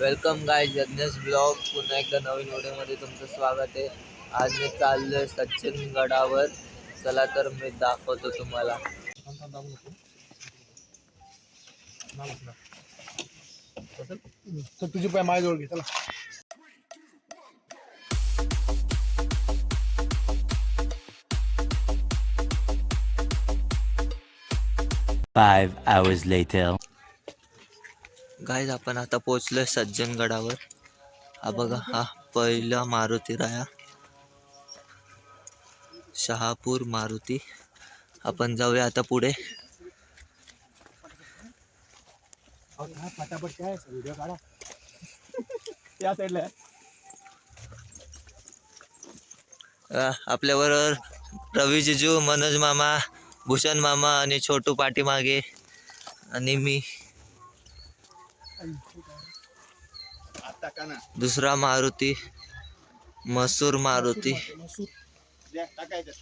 Welcome गाय Yagnesh blog पुन्हा एकदा नवीन व्हिडिओमध्ये तुमचं स्वागत आहे. आज मी चाललोय सचिन गडावर चला तर मी दाखवतो तुम्हाला. तर तुझी पाय माझ्याजवळ घे चला. Five hours later. गाईज आपण आता पोचलोय सज्जन गडावर. हा बघा हा पहिला मारुती राया. शहापूर मारुती. आपण जाऊया आता पुढे. फटाफट काय व्हिडिओ काढा साईडला आपल्याबरोबर रवी जिजू मनोज मामा भूषण मामा आणि छोटू पाठीमागे आणि मी आता का ना दुसरा मारुती मसूर मारुती. टाकायचं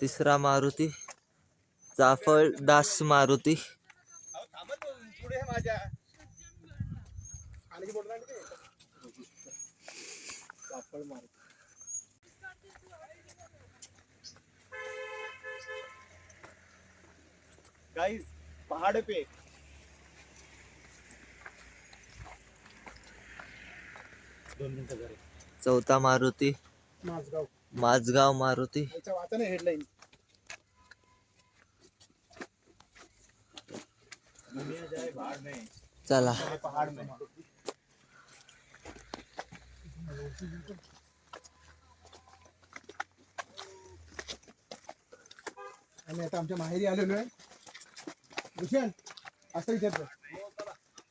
तिसरा मारुती चाफळ दास मारुती. गाइस पहाड़ पे. चौथा मारुती. माझगाव माझगाव मारुती. वाचा हेडलाईन चला. आम्ही आता आमच्या माहेरी आलेलो आहे. भूषण असं विचारतो.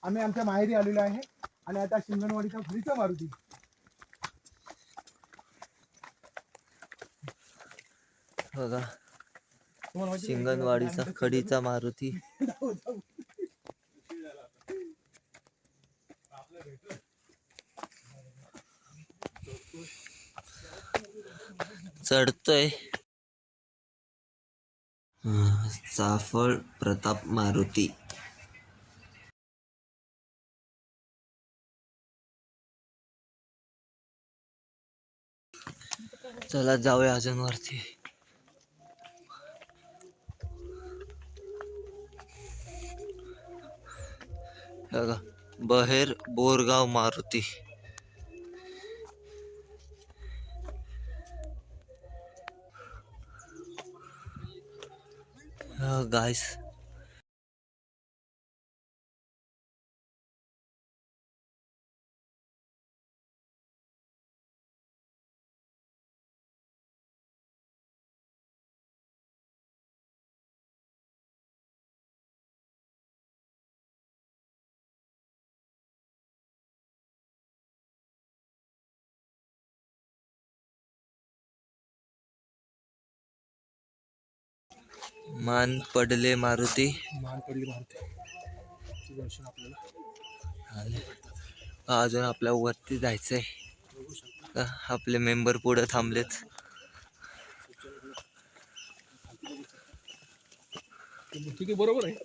आम्ही आमच्या माहेरी आलेलो आहे आणि आता शिंगणवाडीचा घरीचा मारुती. बघा? शिंगणवाडीचा खडीचा मारुती. चढतोय अं, चाफळ प्रताप मारुती चला जाऊया अजून वरती बघा बहेर बोरगाव मारुती. गाईस मान पडले मारुती. मान पडली मारुती. दर्शन आपल्याला. अजून आपल्या वरती शकता. का आपले मेंबर पुढे थांबलेत. ठीक आहे बरोबर आहे.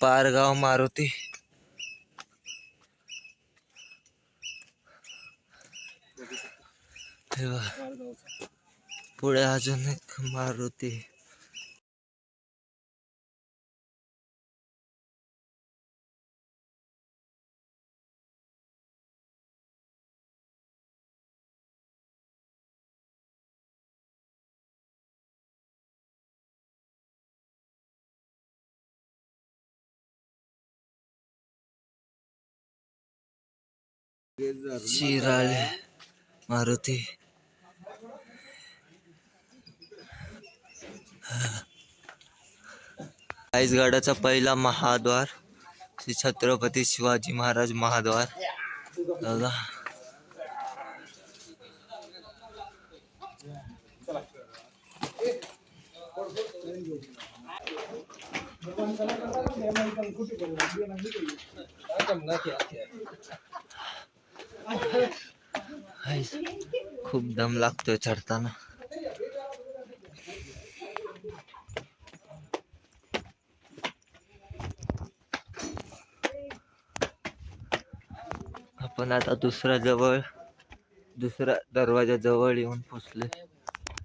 पारगाव मारुती. बघ, पुढे अजून एक मारुती. शिराळे मारुती. रायगडाचा पहिला महाद्वार श्री छत्रपती शिवाजी महाराज महाद्वार. बघा खूप दम लागतोय चढताना. आपण आता दुसऱ्या जवळ दुसऱ्या दरवाजा जवळ येऊन पोचले.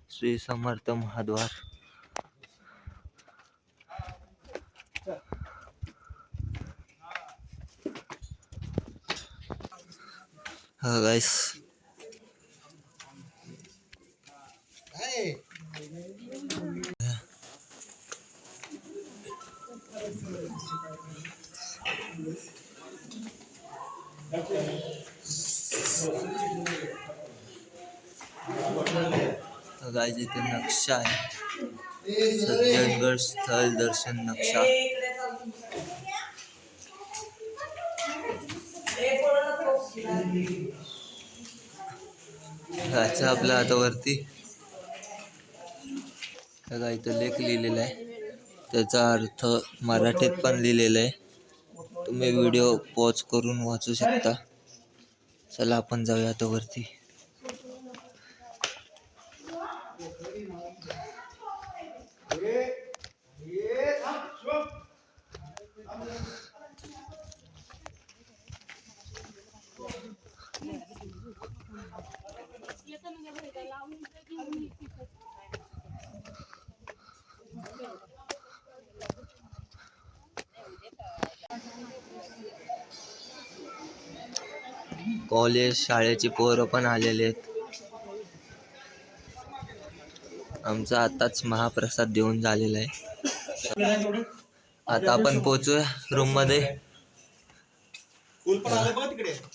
श्री समर्थ महाद्वार. हा गाईस गाईज इथे नक्षा आहे. सज्जनगड स्थळ दर्शन नक्षा जायचं आपल्या हातावरती वरती. बघा इथं लेख लिहिलेला आहे. त्याचा अर्थ मराठीत पण लिहिलेला आहे. तुम्ही व्हिडिओ पॉज करून वाचू शकता. चला आपण जाऊया आता वरती. कॉलेज शाळेची पोरं पण आलेले आहेत. आमचा आताच महाप्रसाद देऊन झालेला आहे. आता आपण पोचूया रूममध्ये.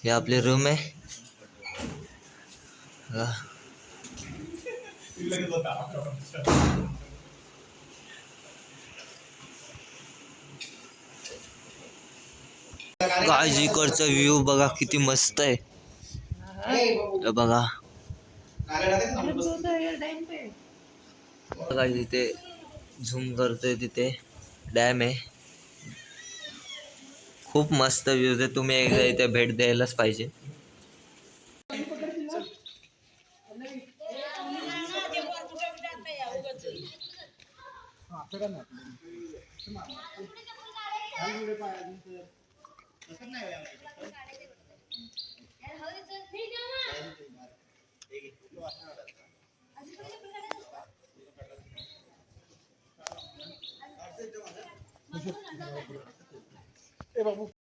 हे आपले रूम आहे. काळजीकडचा व्ह्यू बघा किती मस्त आहे. बघा. बघा. तिथे झूम करतोय तिथे. डॅम आहे. खूप मस्त व्ह्यू आहे. तुम्ही एकदा इथे भेट द्यायलाच पाहिजे.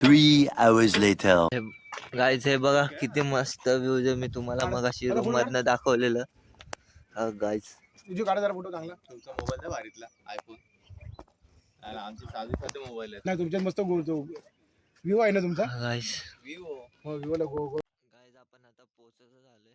Three hours later. गाईज हे बघा किती मस्त व्ह्यू आहे मी तुम्हाला मगाशी रूम मधनं दाखवलेलं. गाईज तुझी काढा जरा फोटो चांगला. तुमचा मोबाईल आहे भारीतला आयफोन आणि आमचे साधे साधे मोबाईल आहेत नाही तुमच्यात मस्त व्ह्यू आहे ना तुमचा? गाईज विवो हो व्ह्यूला गो गो गाईज आपण आता पोहोचत झालोय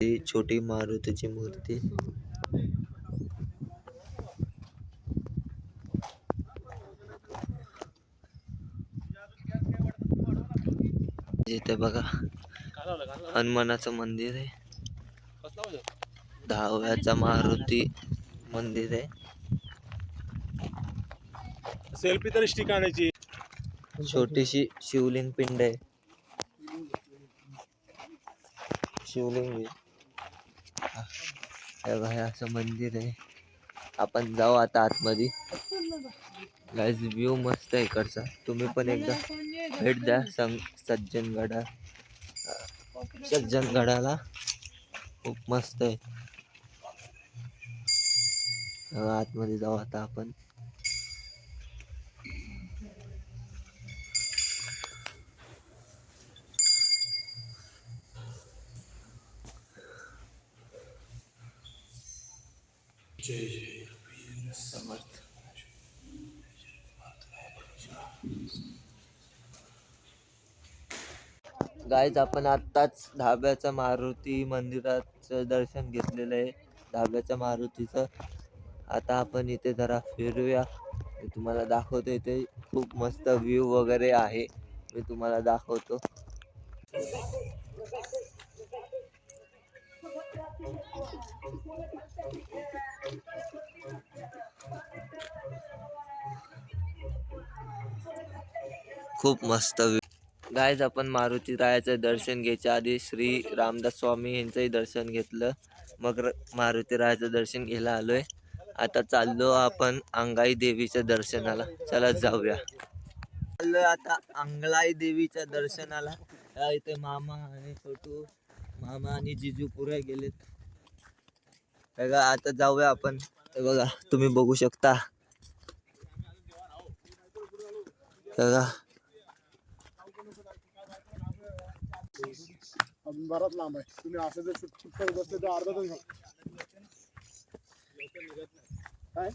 ही छोटी मारुतीची मूर्ती. इथे बघा हनुमानाचं मंदिर आहे. दहाव्याचा मारुती मंदिर आहे. सेल्फी तर स्टिक आणायची. छोटीशी शिवलिंग पिंड आहे. शिवलिंग आहे. हे बघा, असं मंदिर आहे. आपण जाऊ आता आतमध्ये. गाईज व्ह्यू मस्त आहे इकडचा. तुम्ही पण एकदा भेट द्या सं सज्जनगडा सज्जनगडाला. खूप मस्त आहे. आतमध्ये जाऊ आता आपण. समर्थ गाईज आपण आत्ताच धाब्याच्या मारुती मंदिराचं दर्शन घेतलेलं आहे. धाब्याच्या मारुतीचं. आता आपण इथे जरा फिरूया. मी तुम्हाला दाखवतो इथे खूप मस्त व्ह्यू वगैरे आहे. मी तुम्हाला दाखवतो. खूप मस्त गायज आपण मारुती रायाचं दर्शन घ्यायच्या आधी श्री रामदास स्वामी यांचंही दर्शन घेतलं. मग मारुती रायाचं दर्शन घ्यायला आलोय. आता चाललो आपण अंगाई देवीच्या दर्शनाला. चला जाऊया. चाललोय आता अंगलाई देवीच्या दर्शनाला. इथे मामा आणि छोटू मामा आणि जिजू पुरे गेलेत. बघा आता जाऊया आपण. बघा तुम्ही बघू शकता. बघा अजून बराच लांब आहे तुम्ही असं जर सुट करत तर अर्धा तास काय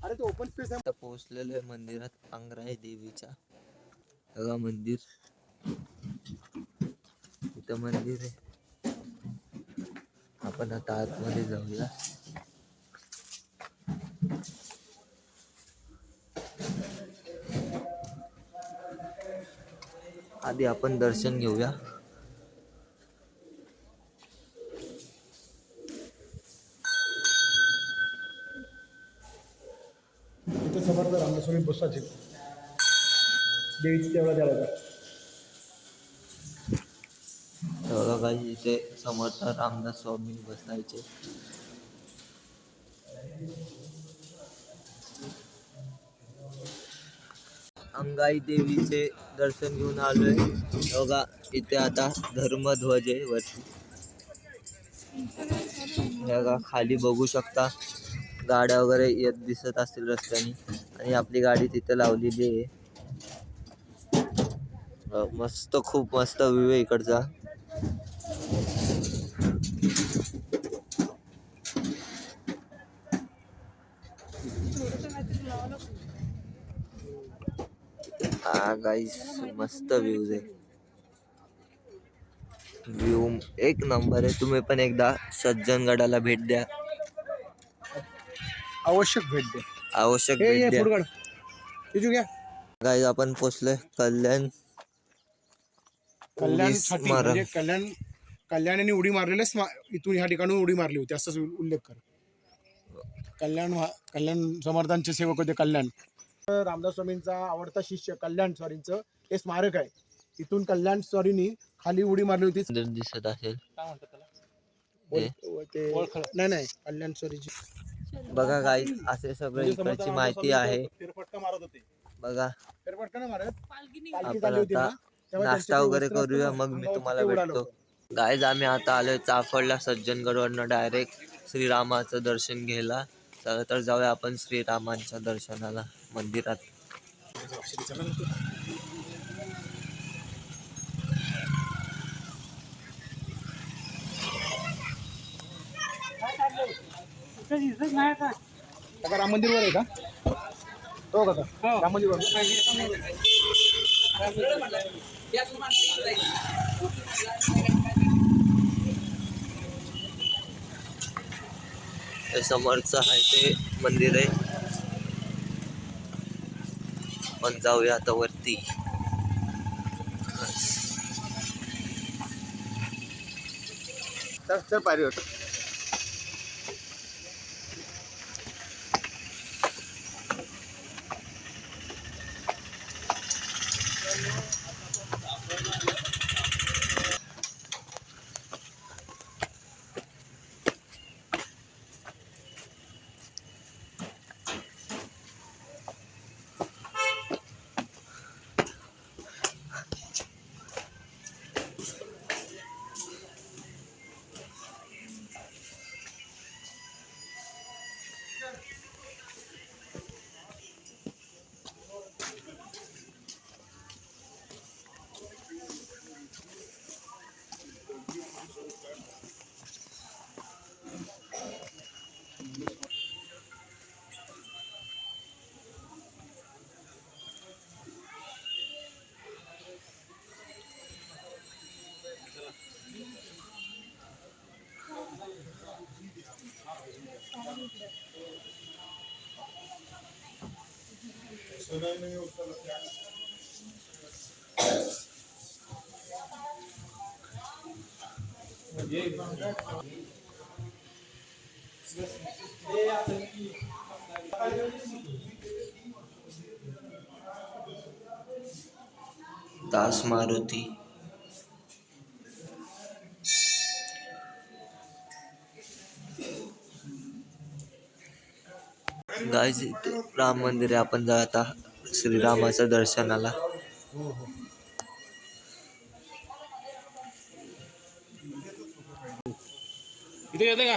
अरे तो ओपन स्पेस आहे आता पोहोचलेलो आहे मंदिरात अंगराई देवीच्या बघा मंदिर इथं मंदिर आहे आपण आता आतमध्ये जाऊया आधी आपण दर्शन घेऊया. तिथे समर्थ रामदास्वामी बसायचे देवीची तेवढा द्यावा बघा काही इथे समर्थ रामदास स्वामी बसायचे. अंगाई देवीचे दर्शन घेऊन आलोय. बघा इथे आता धर्मध्वज आहे वरती. बघा खाली बघू शकता गाड्या वगैरे येत दिसत असतील रस्त्याने. आणि आपली गाडी तिथे लावलेली आहे. मस्त खूप मस्त व्ह्यू आहे इकडचा. हा गाईस मस्त व्ह्यूज आहे. व्ह्यू एक नंबर आहे. तुम्ही पण एकदा सज्जनगडाला भेट द्या. आवश्यक भेट द्या. आवश्यक भेट द्या. घ्या. गाईज आपण पोचलोय. कल्याण कल्याण पोलीससाठी स्मारक. म्हणजे कल्याण कल्याणाने उडी मारलेल्या स्मा- इथून ह्या ठिकाणून उडी मारली होती. असाच उल्लेख कर. कल्याण कल्याण समर्थांचे सेवक होते कल्याण. रामदास स्वामींचा आवडता शिष्य कल्याण स्वारींचं हे स्मारक आहे. तिथून कल्याण स्वारीनी खाली उडी मारली होती. सुंदर दिसत असेल. व- व ते नाही नाही कल्याण स्वारीची बघा गाईज असे सगळे म्हणजे इकडची माहिती आहे. फेरफटका मारत होते. बघा. फेरफटका नाही मारत. पालखी आपण चालली होती ना आता तेव्हा नाश्ता त्यांचे ते वगैरे वस्त्र करूया मग मी तुम्हाला उडालं. भेटतो. होतं. गाईज आम्ही आता आलोय चाफडला सज्जनगडवरनं डायरेक्ट श्रीरामाचं दर्शन घ्यायला. चला तर जाऊया आपण श्रीरामांच्या दर्शनाला. मंदिरात. काका राम मंदिर वर आहे का? हो काका राम मंदिर वर हे समोरचं आहे ते मंदिर आहे. आपण जाऊया आता वरती. चल चल पायरी होतं दास मारुती. गाईज इथे राम मंदिर आहे. आपण जाऊ आता श्रीरामाच्या दर्शनाला. इथे येते का?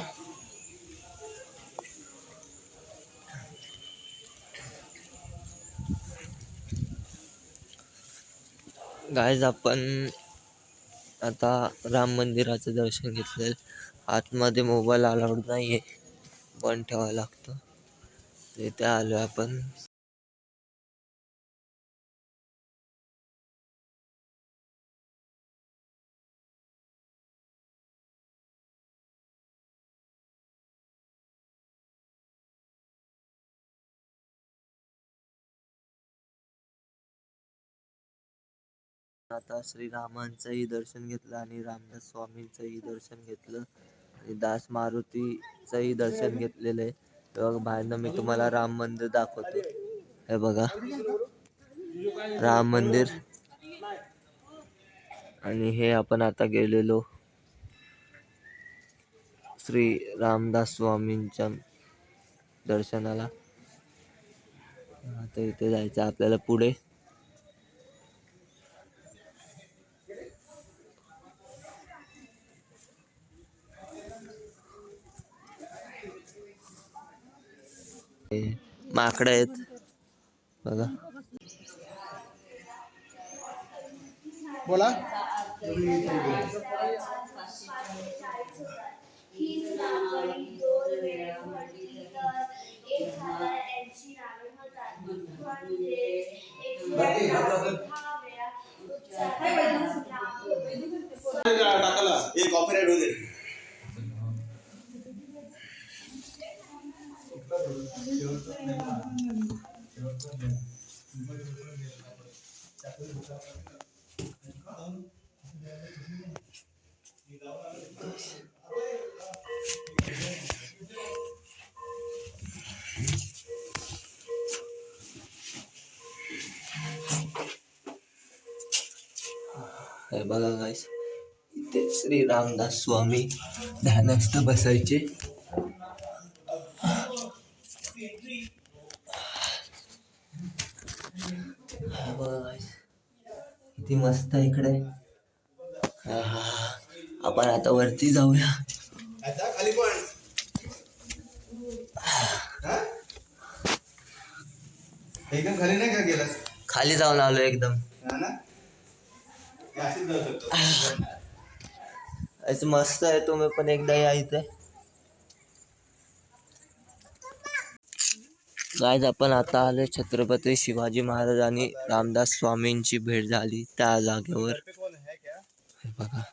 गाईज आपण आता राम मंदिराचं दर्शन घेतलं आतमध्ये मोबाईल अलाउड नाही आहे बंद ठेवावं लागतं. इथे आलो आपण. आता श्रीरामांचंही दर्शन घेतलं आणि रामदास स्वामींचंही दर्शन घेतलं. आणि दास मारुतीचंही दर्शन घेतलेलं आहे. हे बाहेरनं मी तुम्हाला राम मंदिर दाखवतो. हे बघा. राम मंदिर. आणि हे आपण आता गेलेलो श्री रामदास स्वामींच्या दर्शनाला. आता इथे जायचं आपल्याला पुढे. माकडं आहेत. बघा. बोला. तर एक हजार ऐंशी नावे होतात म्हणजे एक हजार दहा वेळा उच्चार एक कॉपीराइट होऊ दे हे बघा गाईस इथे श्री रामदास स्वामी ध्यानस्थ बसायचे हे बघा गाईस किती मस्त आहे इकडे. आपण आता वरती जाऊया. खाली एकदम खाली नाही का गेलास खाली जाऊन आलो एकदम. असं मस्त आहे तुम्ही पण एकदा या इथे. आज आपण आता आलो छत्रपती शिवाजी महाराज आणि रामदास स्वामींची भेट झाली त्या जागेवर. बघा.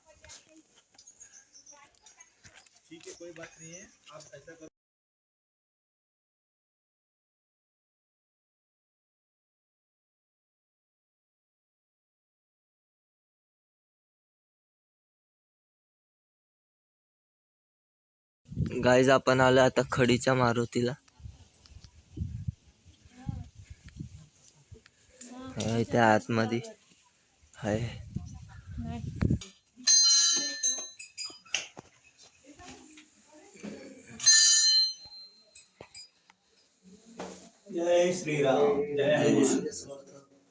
गाईज आपण आलो आता खडीच्या मारुतीला. हे इथे आतमध्ये. आहे जय श्रीराम जय हनुमान.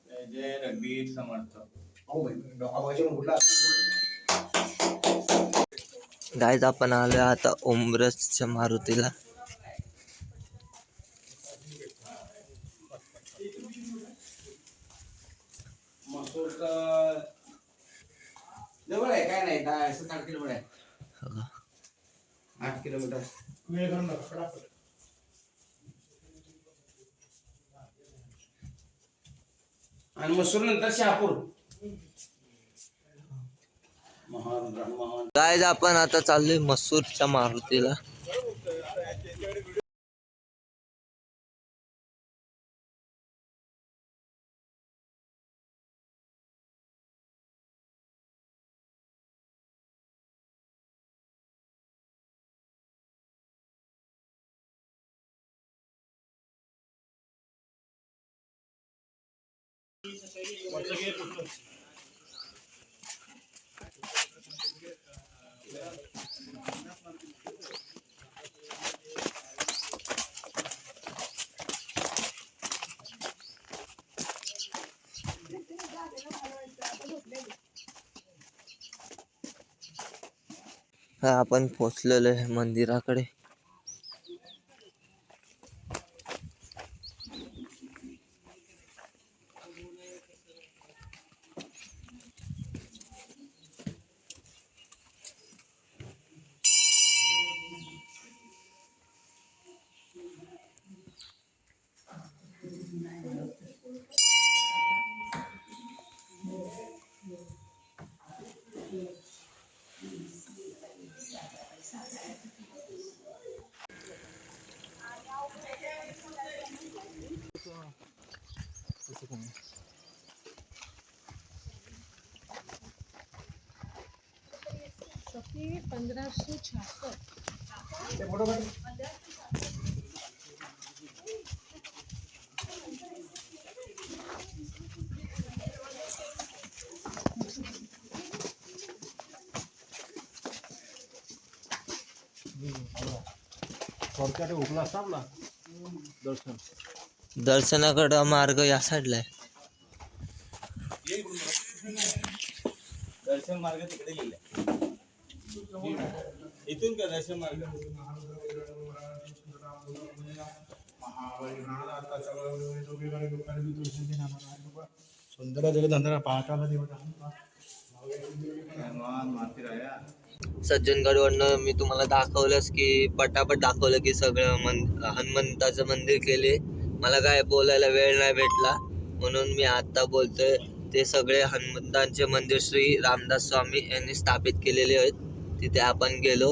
जय जय रघुवीर समर्थ. गायज आपण आलो आता ओमरसच्या मारुतीला. जवळ आहे काय नाही दहा सात आठ किलोमीटर आहे. आठ किलोमीटर. वेळ फटाफट. आणि मसूर नंतर शहापूर. महान महान गायज आपण आता चाललोय मसूरच्या मारुतीला. हा आपण पोचलेलो आहे मंदिराकडे. दर्शनाकडं मार्ग या साईडला आहे. दर्शन मार्ग तिकडे गेले. इथून का दर्शन मार्ग? सुंदर पाहताना माती राया. सज्जनगडवरनं मी तुम्हाला दाखवलंच की पटापट दाखवलं की सगळं मन हनुमंताचं मंदिर केले. मला काय बोलायला वेळ नाही भेटला. म्हणून मी आत्ता बोलतोय ते सगळे हनुमंतांचे मंदिर श्री रामदास स्वामी यांनी स्थापित केलेले आहेत. तिथे आपण गेलो.